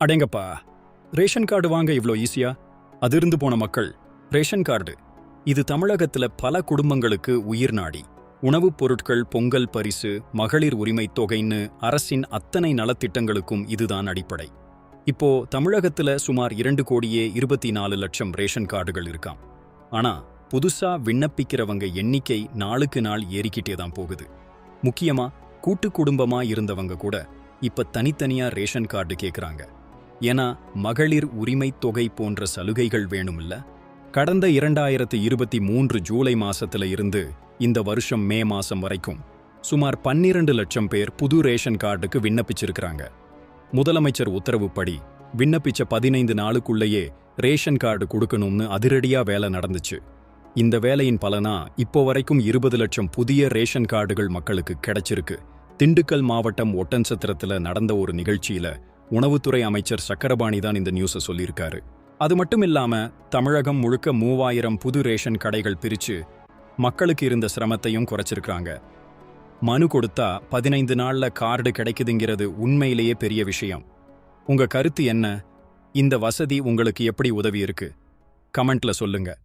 அடேங்கப்பா ration card வாங்க இவ்ளோ ஈஸியா அதிர்ந்து போன மக்கள் ரேஷன் கார்டு. இது தமிழகத்துல பல குடும்பங்களுக்கு உயிர் நாடி. உணவுப் பொருட்கள் பொங்கல் பரிசு மகளிர் உரிமைத் தொகைன்னு அரசின் அத்தனை நலத்திட்டங்களுக்கும் இதுதான் அடிப்படை. இப்போ தமிழகத்துல சுமார் இரண்டு கோடியே இருபத்தி நாலு லட்சம் ரேஷன் கார்டுகள் இருக்காம். ஆனா புதுசா விண்ணப்பிக்கிறவங்க எண்ணிக்கை நாளுக்கு நாள் ஏறிக்கிட்டே தான் போகுது. முக்கியமா கூட்டு குடும்பமா இருந்தவங்க கூட இப்ப தனித்தனியா ரேஷன் கார்டு கேக்குறாங்க. ஏன்னா மகளிர் உரிமைத் தொகை போன்ற சலுகைகள் வேணுமில்ல. கடந்த இரண்டாயிரத்து இருபத்தி மூன்று ஜூலை மாசத்துல இருந்து இந்த வருஷம் மே மாசம் வரைக்கும் சுமார் பன்னிரண்டு லட்சம் பேர் புது ரேஷன் கார்டுக்கு விண்ணப்பிச்சிருக்கிறாங்க. முதலமைச்சர் உத்தரவுப்படி விண்ணப்பிச்ச பதினைந்து நாளுக்குள்ளேயே ரேஷன் கார்டு கொடுக்கணும்னு அதிரடியா வேலை நடந்துச்சு. இந்த வேலையின் பலனா இப்போ வரைக்கும் இருபது லட்சம் புதிய ரேஷன் கார்டுகள் மக்களுக்கு கிடைச்சிருக்கு. திண்டுக்கல் மாவட்டம் ஒட்டன்சத்திரத்தில் நடந்த ஒரு நிகழ்ச்சியில உணவுத்துறை அமைச்சர் சக்கரபாணி தான் இந்த நியூஸை சொல்லியிருக்காரு. அது மட்டும் இல்லாமல் தமிழகம் முழுக்க மூவாயிரம் புது ரேஷன் கடைகள் பிரிச்சு மக்களுக்கு இருந்த சிரமத்தையும் குறைச்சிருக்காங்க மனு கொடுத்தா பதினைந்து நாள்ல கார்டு கிடைக்குதுங்கிறது உண்மையிலேயே பெரிய விஷயம். உங்க கருத்து என்ன? இந்த வசதி உங்களுக்கு எப்படி உதவி இருக்கு கமெண்ட்ல சொல்லுங்க.